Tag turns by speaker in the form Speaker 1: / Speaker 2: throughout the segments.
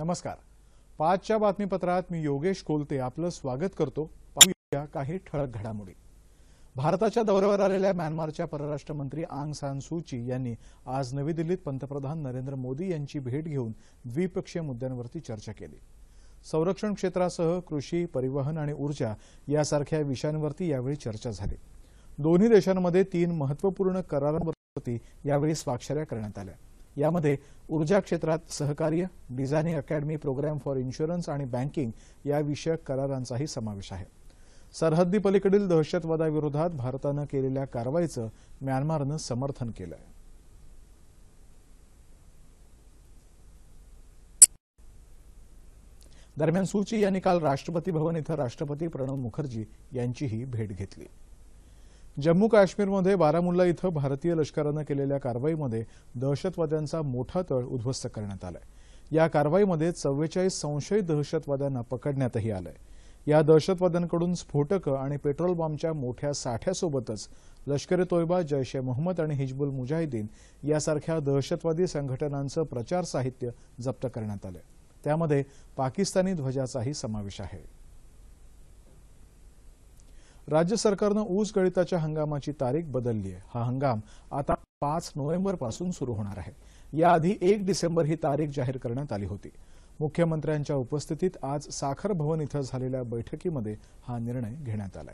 Speaker 1: नमस्कार पाचच्या बातमीपत्रात मी योगेश कोलते आपलं स्वागत करतो पाहूया काही ठळक घडामोडी भारताच्या दौऱ्यावर आलेल्या म्यानमारच्या परराष्ट्र मंत्री आंग सान सूची यांनी आज नवी दिल्लीत पंतप्रधान नरेंद्र मोदी यांची भेट घेऊन द्विपक्षीय मुद्द्यांवरती चर्चा केली संरक्षण क्षेत्रासह कृषी परिवहन आणि ऊर्जा यासारख्या विषयांवरती यावेळी चर्चा झाली दोन्ही देशांमध्ये तीन महत्वपूर्ण करारांवरती यावेळी स्वाक्षऱ्या करण्यात आल्या यामध्ये ऊर्जा क्षेत्रात सहकार्य designing academy program for insurance आणि बँकिंग याविषयक करारांचाही समावेश आहे सरहद्दी पलीकडील दहशतवादाविरोधात भारतानं केलेल्या कारवाईचं म्यानमारनं समर्थन केलं आहे दरम्यान सूची यांनी काल राष्ट्रपती भवन इथं राष्ट्रपती प्रणव मुखर्जी यांचीही भेट घेतली जम्मू काश्मीरमध्ये बारामुल्ला इथं भारतीय लष्करानं केलेल्या कारवाईमध्ये दहशतवाद्यांचा मोठा तळ उद्ध्वस्त करण्यात आलाय या कारवाईमध्ये चव्वेचाळीस संशयित दहशतवाद्यांना पकडण्यातही आलंय या दहशतवाद्यांकडून स्फोटकं आणि पेट्रोल बॉम्बच्या मोठ्या साठ्यासोबतच लष्कर तोयबा जैश ए मोहम्मद आणि हिजबुल मुजाहिदीन यासारख्या दहशतवादी संघटनांचं प्रचार साहित्य जप्त करण्यात आलं त्यामध्ये पाकिस्तानी ध्वजाचाही समावेश आहे राज्य सरकारनं ऊस गळिताच्या हंगामाची तारीख बदलली आहे हा हंगाम आता पाच नोव्हेंबरपासून सुरू होणार आहे याआधी एक डिसेंबर ही तारीख जाहीर करण्यात आली होती मुख्यमंत्र्यांच्या उपस्थितीत आज साखर भवन इथं झालेल्या बैठकीमध्ये हा निर्णय घेण्यात आला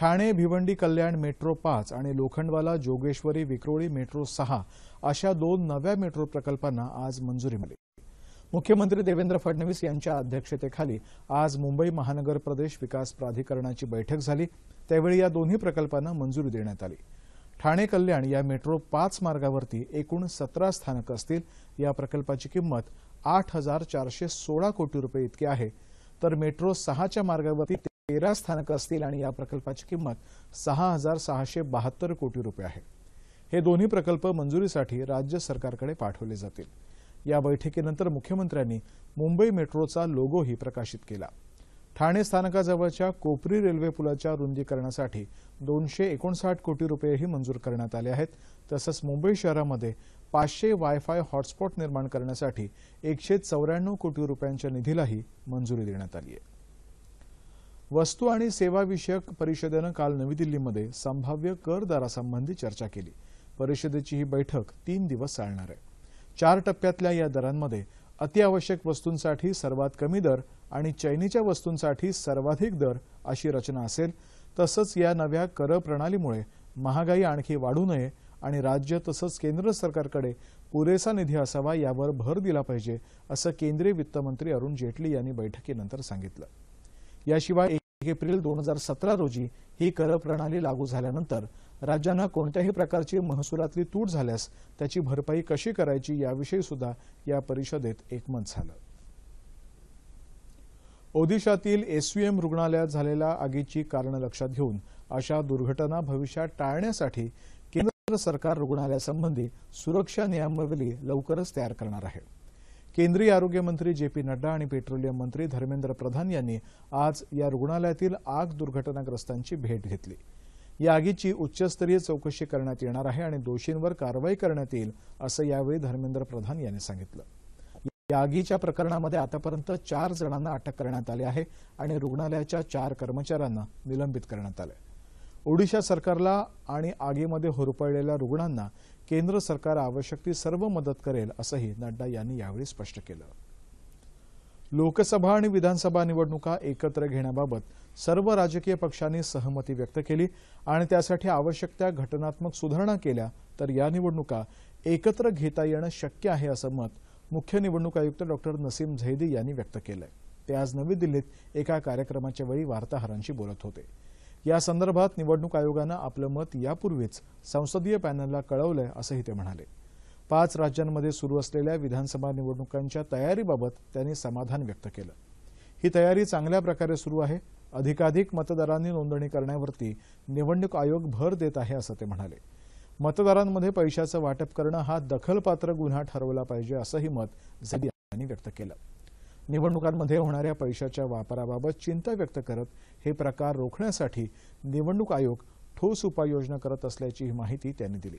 Speaker 1: ठाणे भिवंडी कल्याण मेट्रो पाच आणि लोखंडवाला जोगेश्वरी विक्रोळी मेट्रो सहा अशा दोन नव्या मेट्रो प्रकल्पांना आज मंजुरी मिळाली मुख्यमंत्री देवेंद्र फडणवीस यांच्या अध्यक्षतेखाली आज मुंबई महानगर प्रदेश विकास प्राधिकरणाची बैठक झाली त्यावेळी या दोन्ही प्रकल्पांना मंजुरी देण्यात आली ठाणे कल्याण या मेट्रो पाच मार्गावरती एकूण सतरा स्थानक असतील या प्रकल्पाची किंमत आठ हजार चारशे सोळा कोटी रुपये इतकी आहे तर मेट्रो सहाच्या मार्गावरती तेरा स्थानक असतील आणि या प्रकल्पाची किंमत सहा हजार सहाशे बहात्तर कोटी रुपये आहे हे दोन्ही प्रकल्प मंजुरीसाठी राज्य सरकारकडे पाठवले जातील या बैठकीनंतर मुख्यमंत्र्यांनी मुंबई मेट्रोचा लोगोही प्रकाशित केला ठाणे स्थानकाजवळच्या कोपरी रेल्वे पुलाच्या रुंदीकरणासाठी दोनशे एकोणसाठ कोटी रुपयेही मंजूर करण्यात आले आहेत तसंच मुंबई शहरामध्ये पाचशे वायफाय हॉटस्पॉट निर्माण करण्यासाठी एकशे चौऱ्याण्णव कोटी रुपयांच्या निधीलाही मंजुरी देण्यात आली आहे वस्तू आणि सेवाविषयक परिषदेनं काल नवी दिल्लीमध्ये संभाव्य कर दरासंबंधी चर्चा केली परिषदेची ही बैठक तीन दिवस चालणार आहे चार टप्प्यातल्या या दरांमध्ये अतिआवश्यक वस्तूंसाठी सर्वात कमी दर आणि चैनीच्या वस्तूंसाठी सर्वाधिक दर अशी रचना असेल तसंच या नव्या कर प्रणालीमुळे महागाई आणखी वाढू नये आणि राज्य तसंच केंद्र सरकारकडे पुरेसा निधी असावा यावर भर दिला पाहिजे असं केंद्रीय वित्तमंत्री अरुण जेटली यांनी बैठकीनंतर सांगितलं याशिवाय एक एप्रिल दोन हजार सतरा रोजी ही कर प्रणाली लागू झाल्यानंतर राज्यांना कोणत्याही प्रकारची महसुलातली तूट झाल्यास त्याची भरपाई कशी करायची याविषयी सुद्धा या परिषदेत एकमत झालं ओदिशातील एसयूएम रुग्णालयात झालेल्या आगीची कारणं लक्षात घेऊन अशा दुर्घटना भविष्यात टाळण्यासाठी केंद्र सरकार रुग्णालयासंबंधी सुरक्षा नियमावली लवकरच तयार करणार आहे केंद्रीय आरोग्य मंत्री जे पी नड्डा आणि पेट्रोलियम मंत्री धर्मेंद्र प्रधान यांनी आज या रुग्णालयातील आग दुर्घटनाग्रस्तांची भेट घेतली या आगीची उच्चस्तरीय चौकशी करण्यात येणार आहे आणि दोषींवर कारवाई करण्यात येईल असं यावेळी धर्मेंद्र प्रधान यांनी सांगितलं या आगीच्या प्रकरणामध्ये आतापर्यंत चार जणांना अटक करण्यात आली आहे आणि रुग्णालयाच्या चार कर्मचाऱ्यांना निलंबित करण्यात आलं ओडिशा सरकारला आणि आगीमध्ये होरपळलेल्या रुग्णांना केंद्र सरकार आवश्यक ती सर्व मदत करेल असंही नड्डा यांनी यावेळी स्पष्ट केलं लोकसभा आणि विधानसभा निवडणुका एकत्र घेण्याबाबत सर्व राजकीय पक्षांनी सहमती व्यक्त केली आणि त्यासाठी आवश्यक त्या घटनात्मक सुधारणा केल्या तर या निवडणुका एकत्र घेता येणं शक्य आहे असं मत मुख्य निवडणूक आयुक्त डॉक्टर नसीम झैदी यांनी व्यक्त केलं ते आज नवी दिल्लीत एका कार्यक्रमाच्या वेळी वार्ताहरांशी बोलत होते या संदर्भात निवडणूक आयोगानं आपलं मत यापूर्वीच संसदीय पॅनलला कळवलंय असंही ते म्हणाले पाच राज्यांमध्ये सुरू असलेल्या विधानसभा निवडणुकांच्या तयारीबाबत त्यांनी समाधान व्यक्त केलं ही तयारी चांगल्या प्रकारे सुरू आहे अधिकाधिक मतदारांनी नोंदणी करण्यावरती निवडणूक आयोग भर देत आहे असं ते म्हणाले मतदारांमध्ये पैशाचं वाटप करणं हा दखलपात्र गुन्हा ठरवला पाहिजे असंही मत त्यांनी यांनी व्यक्त केलं निवडणुकांमध्ये होणाऱ्या पैशाच्या वापराबाबत चिंता व्यक्त करत हे प्रकार रोखण्यासाठी निवडणूक आयोग ठोस उपाययोजना करत असल्याची माहिती त्यांनी दिली